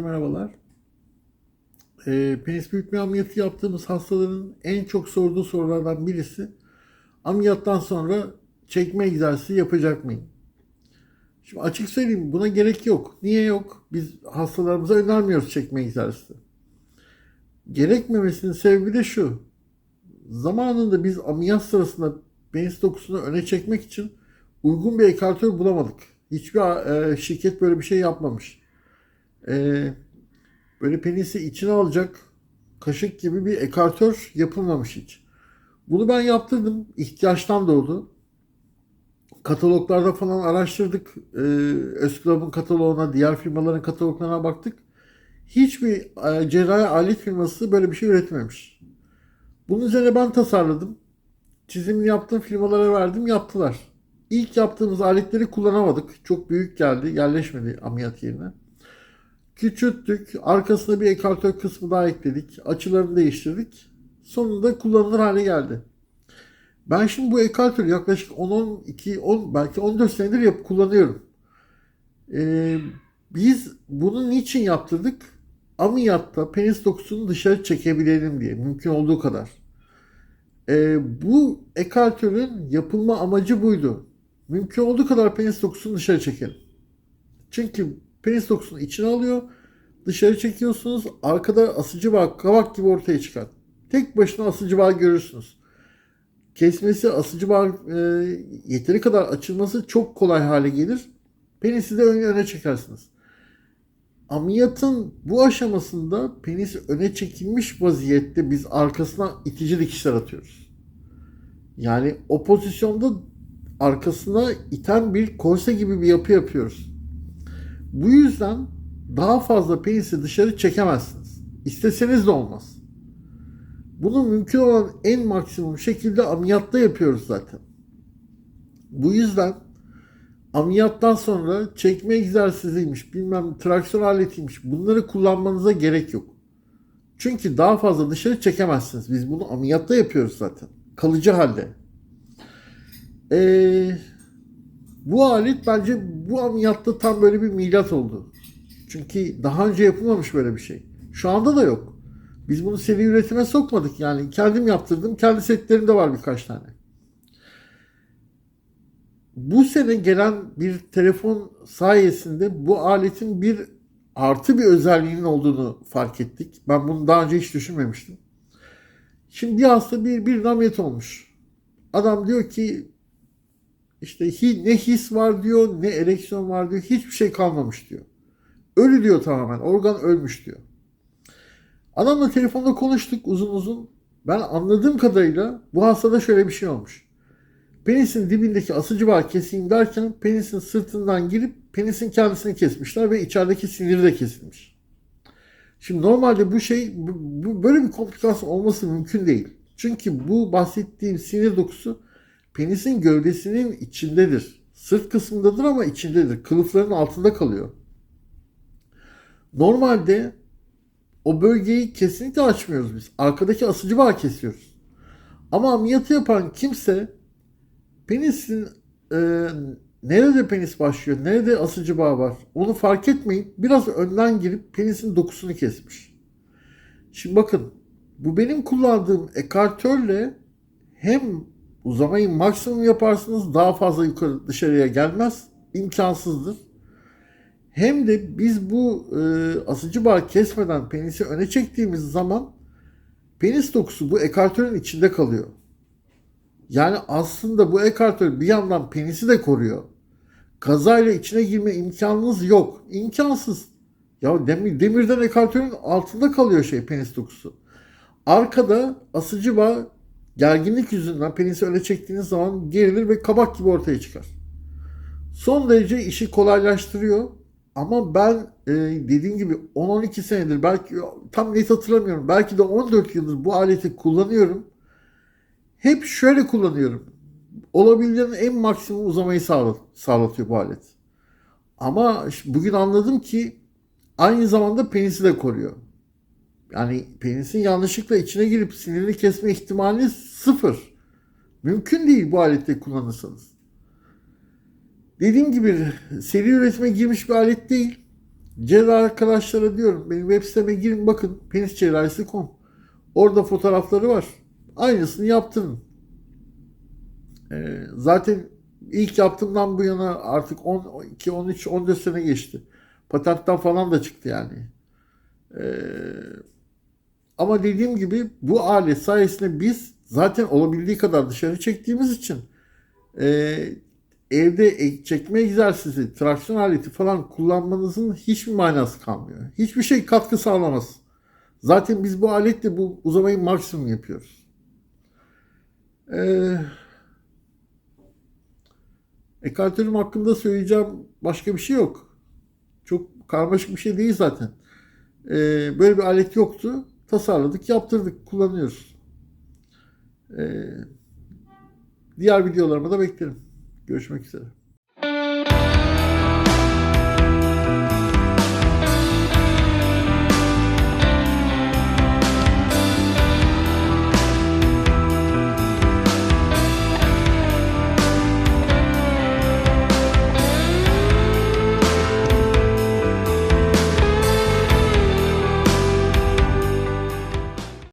merhabalar. Ee, penis büyütme ameliyatı yaptığımız hastaların en çok sorduğu sorulardan birisi ameliyattan sonra çekme egzersizi yapacak mıyım? Şimdi açık söyleyeyim buna gerek yok. Niye yok? Biz hastalarımıza önermiyoruz çekme egzersizi. Gerekmemesinin sebebi de şu. Zamanında biz ameliyat sırasında penis dokusunu öne çekmek için uygun bir ekartör bulamadık. Hiçbir e, şirket böyle bir şey yapmamış. E, böyle penisi içine alacak kaşık gibi bir ekartör yapılmamış hiç. Bunu ben yaptırdım. ihtiyaçtan doğdu. Kataloglarda falan araştırdık. E, Özklub'un kataloğuna, diğer firmaların kataloglarına baktık. Hiçbir e, cerrahi alet firması böyle bir şey üretmemiş. Bunun üzerine ben tasarladım. Çizimini yaptığım firmalara verdim, yaptılar. İlk yaptığımız aletleri kullanamadık. Çok büyük geldi, yerleşmedi ameliyat yerine. Küçülttük, arkasına bir ekartör kısmı daha ekledik. Açılarını değiştirdik. Sonunda kullanılır hale geldi. Ben şimdi bu ekartörü yaklaşık 10-12, 10, belki 14 senedir yap kullanıyorum. Ee, biz bunu niçin yaptırdık? Ameliyatta penis dokusunu dışarı çekebilelim diye. Mümkün olduğu kadar. Ee, bu ekartörün yapılma amacı buydu. Mümkün olduğu kadar penis dokusunu dışarı çekelim. Çünkü penis dokusunu içine alıyor. Dışarı çekiyorsunuz. Arkada asıcı bağ, kavak gibi ortaya çıkar. Tek başına asıcı bağ görürsünüz. Kesmesi, asıcı bağ e, yeteri kadar açılması çok kolay hale gelir. Penisi de öne, öne çekersiniz. Ameliyatın bu aşamasında penis öne çekilmiş vaziyette biz arkasına itici dikişler atıyoruz. Yani o pozisyonda arkasına iten bir korse gibi bir yapı yapıyoruz. Bu yüzden daha fazla penisi dışarı çekemezsiniz. İsteseniz de olmaz. Bunu mümkün olan en maksimum şekilde ameliyatta yapıyoruz zaten. Bu yüzden ameliyattan sonra çekme egzersiziymiş, bilmem traksiyon aletiymiş bunları kullanmanıza gerek yok. Çünkü daha fazla dışarı çekemezsiniz. Biz bunu ameliyatta yapıyoruz zaten. Kalıcı halde. Ee, bu alet bence bu ameliyatta tam böyle bir milat oldu. Çünkü daha önce yapılmamış böyle bir şey. Şu anda da yok. Biz bunu seri üretime sokmadık yani. Kendim yaptırdım. Kendi setlerimde var birkaç tane. Bu sene gelen bir telefon sayesinde bu aletin bir artı bir özelliğinin olduğunu fark ettik. Ben bunu daha önce hiç düşünmemiştim. Şimdi bir hasta bir, bir ameliyat olmuş. Adam diyor ki işte ne his var diyor, ne ereksiyon var diyor, hiçbir şey kalmamış diyor. Ölü diyor tamamen, organ ölmüş diyor. Adamla telefonda konuştuk uzun uzun. Ben anladığım kadarıyla bu hastada şöyle bir şey olmuş. Penisin dibindeki asıcı bağ keseyim derken penisin sırtından girip penisin kendisini kesmişler ve içerideki siniri de kesilmiş. Şimdi normalde bu şey böyle bir komplikasyon olması mümkün değil. Çünkü bu bahsettiğim sinir dokusu penisin gövdesinin içindedir. Sırt kısmındadır ama içindedir. Kılıfların altında kalıyor. Normalde o bölgeyi kesinlikle açmıyoruz biz. Arkadaki asıcı bağ kesiyoruz. Ama ameliyatı yapan kimse penisin e, nerede penis başlıyor, nerede asıcı bağ var onu fark etmeyip biraz önden girip penisin dokusunu kesmiş. Şimdi bakın bu benim kullandığım ekartörle hem uzamayı maksimum yaparsınız daha fazla yukarı dışarıya gelmez imkansızdır. Hem de biz bu e, asıcı bağ kesmeden penisi öne çektiğimiz zaman penis dokusu bu ekartörün içinde kalıyor. Yani aslında bu ekartör bir yandan penisi de koruyor. Kazayla içine girme imkanınız yok. İmkansız. Ya demir, demirden ekartörün altında kalıyor şey penis dokusu. Arkada asıcı bağ gerginlik yüzünden penisi öne çektiğiniz zaman gerilir ve kabak gibi ortaya çıkar. Son derece işi kolaylaştırıyor. Ama ben e, dediğim gibi 10-12 senedir belki tam net hatırlamıyorum. Belki de 14 yıldır bu aleti kullanıyorum. Hep şöyle kullanıyorum. Olabildiğinin en maksimum uzamayı sağlat, sağlatıyor bu alet. Ama bugün anladım ki aynı zamanda penisi de koruyor. Yani penisin yanlışlıkla içine girip sinirini kesme ihtimali sıfır. Mümkün değil bu alette kullanırsanız. Dediğim gibi seri üretime girmiş bir alet değil. cerrah arkadaşlara diyorum benim web siteme girin bakın peniscerrahisi.com orada fotoğrafları var. Aynısını yaptırın. Ee, zaten ilk yaptığımdan bu yana artık 12, 13, 14 sene geçti. Patentten falan da çıktı yani. Ee, ama dediğim gibi bu alet sayesinde biz zaten olabildiği kadar dışarı çektiğimiz için e, evde çekme egzersizi, traksiyon aleti falan kullanmanızın hiçbir manası kalmıyor. Hiçbir şey katkı sağlamaz. Zaten biz bu aletle bu uzamayı maksimum yapıyoruz. Ee, ekartörüm hakkında söyleyeceğim başka bir şey yok. Çok karmaşık bir şey değil zaten. Ee, böyle bir alet yoktu. Tasarladık, yaptırdık, kullanıyoruz. Ee, diğer videolarıma da beklerim. Görüşmek üzere.